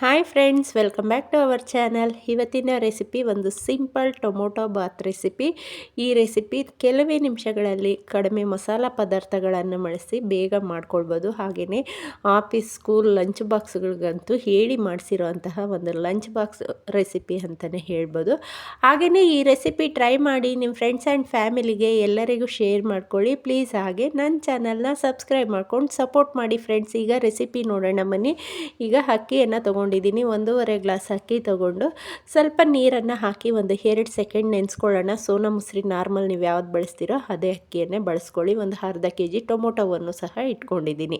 Hi friends welcome back to our channel ಇವತ್ತಿನ recipe ಒಂದು simple tomato bath recipe ಈ recipe ಕೆಲವೇ ನಿಮಿಷಗಳಲ್ಲಿ ಕಡಿಮೆ ಮಸಾಲ ಪದಾರ್ಥಗಳನ್ನು ಬಳಸಿ ಬೇಗ ಮಾಡ್ಕೊಳ್ಬೋದು. ಹಾಗೆಯೇ ಆಫೀಸ್ ಸ್ಕೂಲ್ ಲಂಚ್ ಬಾಕ್ಸ್ಗಳಿಗಂತೂ ಹೇಳಿ ಮಾಡಿಸಿರುವಂತಹ ಒಂದು ಲಂಚ್ ಬಾಕ್ಸ್ ರೆಸಿಪಿ ಅಂತಲೇ ಹೇಳ್ಬೋದು. ಹಾಗೆಯೇ ಈ ರೆಸಿಪಿ ಟ್ರೈ ಮಾಡಿ ನಿಮ್ಮ ಫ್ರೆಂಡ್ಸ್ ಆ್ಯಂಡ್ ಫ್ಯಾಮಿಲಿಗೆ ಎಲ್ಲರಿಗೂ ಶೇರ್ ಮಾಡ್ಕೊಳ್ಳಿ. ಪ್ಲೀಸ್ ಹಾಗೆ ನನ್ನ ಚಾನಲ್ನ ಸಬ್ಸ್ಕ್ರೈಬ್ ಮಾಡ್ಕೊಂಡು ಸಪೋರ್ಟ್ ಮಾಡಿ ಫ್ರೆಂಡ್ಸ್ ಈಗ ರೆಸಿಪಿ ನೋಡೋಣ ಬನ್ನಿ. ಈಗ ಅಕ್ಕಿಯನ್ನು ತೊಗೊಂಡು ತೊಗೊಂಡಿದ್ದೀನಿ, ಒಂದೂವರೆ ಗ್ಲಾಸ್ ಅಕ್ಕಿ ತೊಗೊಂಡು ಸ್ವಲ್ಪ ನೀರನ್ನು ಹಾಕಿ ಒಂದು ಎರಡು ಸೆಕೆಂಡ್ ನೆನೆಸ್ಕೊಳ್ಳೋಣ. ಸೋನಾ ಮುಸ್ರಿ ನಾರ್ಮಲ್ ನೀವು ಯಾವ್ದು ಬಳಸ್ತೀರೋ ಅದೇ ಅಕ್ಕಿಯನ್ನೇ ಬಳಸ್ಕೊಳ್ಳಿ. ಒಂದು ಅರ್ಧ ಕೆ ಜಿ ಟೊಮೊಟೊವನ್ನು ಸಹ ಇಟ್ಕೊಂಡಿದ್ದೀನಿ.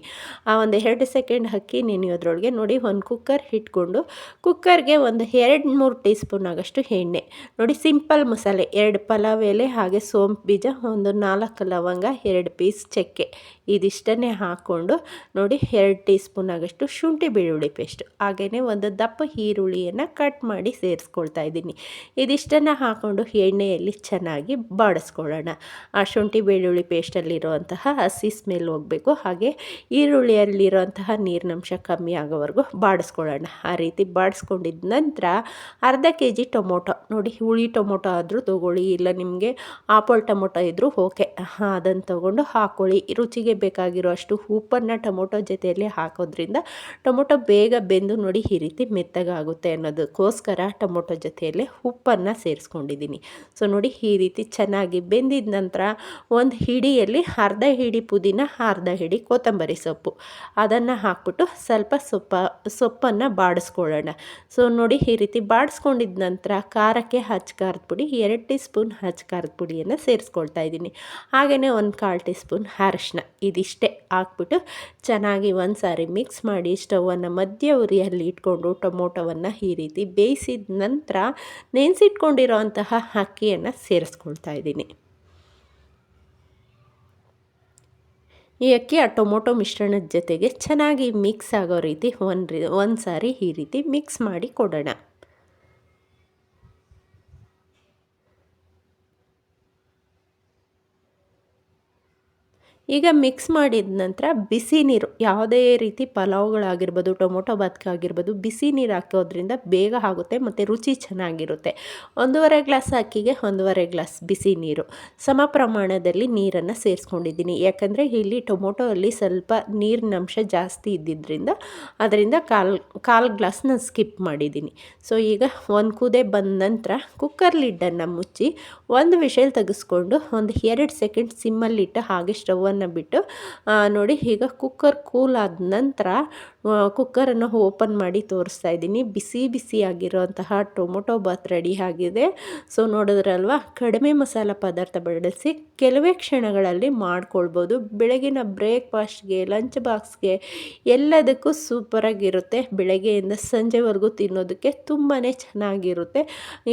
ಆ ಒಂದು ಎರಡು ಸೆಕೆಂಡ್ ಅಕ್ಕಿ ನೆನೆಯೋದ್ರೊಳಗೆ ನೋಡಿ, ಒಂದು ಕುಕ್ಕರ್ ಇಟ್ಕೊಂಡು ಕುಕ್ಕರ್ಗೆ ಒಂದು ಎರಡು ಮೂರು ಟೀ ಸ್ಪೂನ್ ಆಗಷ್ಟು ಎಣ್ಣೆ. ನೋಡಿ, ಸಿಂಪಲ್ ಮಸಾಲೆ, ಎರಡು ಪಲಾವ್ ಎಲೆ ಹಾಗೆ ಸೋಂಪು ಬೀಜ, ಒಂದು ನಾಲ್ಕು ಲವಂಗ, ಎರಡು ಪೀಸ್ ಚಕ್ಕೆ ಇದಿಷ್ಟನ್ನೇ ಹಾಕ್ಕೊಂಡು ನೋಡಿ, ಎರಡು ಟೀ ಸ್ಪೂನ್ ಆಗಷ್ಟು ಶುಂಠಿ ಬೆಳ್ಳುಳ್ಳಿ ಪೇಸ್ಟ್. ಹಾಗೆಯೇ ಒಂದು ದಪ್ಪ ಈರುಳ್ಳಿಯನ್ನು ಕಟ್ ಮಾಡಿ ಸೇರಿಸ್ಕೊಳ್ತಾ ಇದ್ದೀನಿ. ಇದಿಷ್ಟನ್ನು ಹಾಕ್ಕೊಂಡು ಎಣ್ಣೆಯಲ್ಲಿ ಚೆನ್ನಾಗಿ ಬಾಡಿಸ್ಕೊಳ್ಳೋಣ. ಆ ಶುಂಠಿ ಬೆಳ್ಳುಳ್ಳಿ ಪೇಸ್ಟಲ್ಲಿರುವಂತಹ ಹಸಿ ಸ್ಮೆಲ್ ಹೋಗಬೇಕು. ಹಾಗೆ ಈರುಳ್ಳಿಯಲ್ಲಿರುವಂತಹ ನೀರಿನಂಶ ಕಮ್ಮಿ ಆಗೋವರೆಗೂ ಬಾಡಿಸ್ಕೊಳ್ಳೋಣ. ಆ ರೀತಿ ಬಾಡಿಸ್ಕೊಂಡಿದ್ದ ನಂತರ ಅರ್ಧ ಕೆ ಜಿ ಟೊಮೊಟೊ. ನೋಡಿ, ಹುಳಿ ಟೊಮೊಟೊ ಆದರೂ ತೊಗೊಳ್ಳಿ, ಇಲ್ಲ ನಿಮಗೆ ಆಪಲ್ ಟೊಮೊಟೊ ಇದ್ದರೂ ಓಕೆ. ಅದನ್ನು ತೊಗೊಂಡು ಹಾಕ್ಕೊಳ್ಳಿ ರುಚಿಗೆ ಬೇಕಾಗಿರೋ ಅಷ್ಟು ಉಪ್ಪನ್ನು ಟೊಮೊಟೊ ಜೊತೆಯಲ್ಲಿ ಹಾಕೋದ್ರಿಂದ ಟೊಮೊಟೊ ಬೇಗ ಬೆಂದು ನೋಡಿ ಈ ರೀತಿ ಮೆತ್ತಗಾಗುತ್ತೆ ಅನ್ನೋದಕ್ಕೋಸ್ಕರ ಟೊಮೊಟೊ ಜೊತೆಯಲ್ಲೇ ಉಪ್ಪನ್ನು ಸೇರಿಸ್ಕೊಂಡಿದ್ದೀನಿ. ಸೊ ನೋಡಿ, ಈ ರೀತಿ ಚೆನ್ನಾಗಿ ಬೆಂದಿದ ನಂತರ ಒಂದು ಹಿಡಿಯಲ್ಲಿ ಅರ್ಧ ಹಿಡಿ ಪುದೀನ, ಅರ್ಧ ಹಿಡಿ ಕೊತ್ತಂಬರಿ ಸೊಪ್ಪು. ಅದನ್ನು ಹಾಕ್ಬಿಟ್ಟು ಸ್ವಲ್ಪ ಸೊಪ್ಪ, ಸೊಪ್ಪನ್ನು ಬಾಡಿಸ್ಕೊಳ್ಳೋಣ. ಸೊ ನೋಡಿ, ಈ ರೀತಿ ಬಾಡಿಸ್ಕೊಂಡಿದ ನಂತರ ಖಾರಕ್ಕೆ ಹಚ್ಚ ಖಾರದ ಪುಡಿ, ಎರಡು ಟೀ ಸ್ಪೂನ್ ಹಚ್ಚ ಖಾರದ ಪುಡಿಯನ್ನು ಸೇರಿಸ್ಕೊಳ್ತಾ ಇದ್ದೀನಿ. ಹಾಗೆಯೇ ಒಂದು ಕಾಲು ಟೀ ಸ್ಪೂನ್ ಅರಶಿನ ಇದಿಷ್ಟೇ ಹಾಕ್ಬಿಟ್ಟು ಚೆನ್ನಾಗಿ ಒಂದು ಸಾರಿ ಮಿಕ್ಸ್ ಮಾಡಿ ಸ್ಟವನ್ನು ಮಧ್ಯ ಉರಿಯಲ್ಲಿ ಇಟ್ಕೊಂಡು ಟೊಮೊಟೊವನ್ನು ಈ ರೀತಿ ಬೇಯಿಸಿದ ನಂತರ ನೆನೆಸಿಟ್ಕೊಂಡಿರೋ ಅಂತಹ ಅಕ್ಕಿಯನ್ನು ಸೇರಿಸ್ಕೊಳ್ತಾ ಇದ್ದೀನಿ. ಈ ಅಕ್ಕಿ ಆ ಟೊಮೊಟೊ ಮಿಶ್ರಣದ ಜೊತೆಗೆ ಚೆನ್ನಾಗಿ ಮಿಕ್ಸ್ ಆಗೋ ರೀತಿ ಒಂದು ಒಂದು ಸಾರಿ ಈ ರೀತಿ ಮಿಕ್ಸ್ ಮಾಡಿ ಕೊಡೋಣ. ಈಗ ಮಿಕ್ಸ್ ಮಾಡಿದ ನಂತರ ಬಿಸಿ ನೀರು, ಯಾವುದೇ ರೀತಿ ಪಲಾವ್ಗಳಾಗಿರ್ಬೋದು, ಟೊಮೊಟೊ ಬಾತ್ಕಾಗಿರ್ಬೋದು ಬಿಸಿ ನೀರು ಹಾಕೋದ್ರಿಂದ ಬೇಗ ಆಗುತ್ತೆ ಮತ್ತು ರುಚಿ ಚೆನ್ನಾಗಿರುತ್ತೆ. ಒಂದೂವರೆ ಗ್ಲಾಸ್ ಅಕ್ಕಿಗೆ ಒಂದೂವರೆ ಗ್ಲಾಸ್ ಬಿಸಿ ನೀರು. ಸಮ ಪ್ರಮಾಣದಲ್ಲಿ ನೀರನ್ನು ಸೇರಿಸ್ಕೊಂಡಿದ್ದೀನಿ. ಯಾಕಂದರೆ ಇಲ್ಲಿ ಟೊಮೊಟೊ ಅಲ್ಲಿ ಸ್ವಲ್ಪ ನೀರಿನ ಅಂಶ ಜಾಸ್ತಿ ಇದ್ದಿದ್ದರಿಂದ ಅದರಿಂದ ಕಾಲು ಕಾಲು ಗ್ಲಾಸ್ ಸ್ಕಿಪ್ ಮಾಡಿದ್ದೀನಿ. ಸೊ ಈಗ ಒಂದು ಕುದೆ ಬಂದ ನಂತರ ಕುಕ್ಕರ್ ಲಿಡ್ಡನ್ನು ಮುಚ್ಚಿ, ಒಂದು ವಿಷಲ್ ತೆಗೆಸ್ಕೊಂಡು ಒಂದು ಎರಡು ಸೆಕೆಂಡ್ ಸಿಮ್ಮಲ್ಲಿಟ್ಟು ಹಾಗೆ ಸ್ಟವನ್ನು ಬಿಟ್ಟು ನೋಡಿ ಈಗ ಕುಕ್ಕರ್ ಕೂಲ್ ಆದ ನಂತರ ಕುಕ್ಕರನ್ನು ಓಪನ್ ಮಾಡಿ ತೋರಿಸ್ತಾ ಇದ್ದೀನಿ. ಬಿಸಿ ಬಿಸಿಯಾಗಿರೋಂತಹ ಟೊಮೊಟೊ ಬಾತ್ ರೆಡಿ ಆಗಿದೆ. ಸೊ ನೋಡಿದ್ರಲ್ವ? ಕಡಿಮೆ ಮಸಾಲ ಪದಾರ್ಥ ಬಳಸಿ ಕೆಲವೇ ಕ್ಷಣಗಳಲ್ಲಿ ಮಾಡ್ಕೊಳ್ಬೋದು. ಬೆಳಗಿನ ಬ್ರೇಕ್ಫಾಸ್ಟ್ಗೆ ಲಂಚ್ ಬಾಕ್ಸ್ಗೆ ಎಲ್ಲದಕ್ಕೂ ಸೂಪರಾಗಿರುತ್ತೆ ಬೆಳಗ್ಗೆಯಿಂದ ಸಂಜೆವರೆಗೂ ತಿನ್ನೋದಕ್ಕೆ ತುಂಬಾ ಚೆನ್ನಾಗಿರುತ್ತೆ.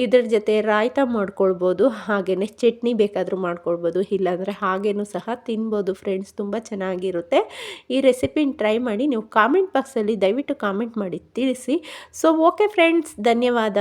ಇದ್ರ ಜೊತೆ ರಾಯ್ತ ಮಾಡ್ಕೊಳ್ಬೋದು. ಹಾಗೆಯೇ ಚಟ್ನಿ ಬೇಕಾದರೂ ಮಾಡ್ಕೊಳ್ಬೋದು. ಇಲ್ಲಾಂದರೆ ಹಾಗೇನೂ ಸಹ ತಿನ್ಬೋದು. ಫ್ರೆಂಡ್ಸ್ ತುಂಬ ಚೆನ್ನಾಗಿರುತ್ತೆ. ಈ ರೆಸಿಪಿನ ಟ್ರೈ ಮಾಡಿ ನೀವು ಕಾಮೆಂಟ್ ಬಾಕ್ಸಲ್ಲಿ ದಯವಿಟ್ಟು ಕಾಮೆಂಟ್ ಮಾಡಿ ತಿಳಿಸಿ. ಸೊ ಓಕೆ ಫ್ರೆಂಡ್ಸ್ ಧನ್ಯವಾದ.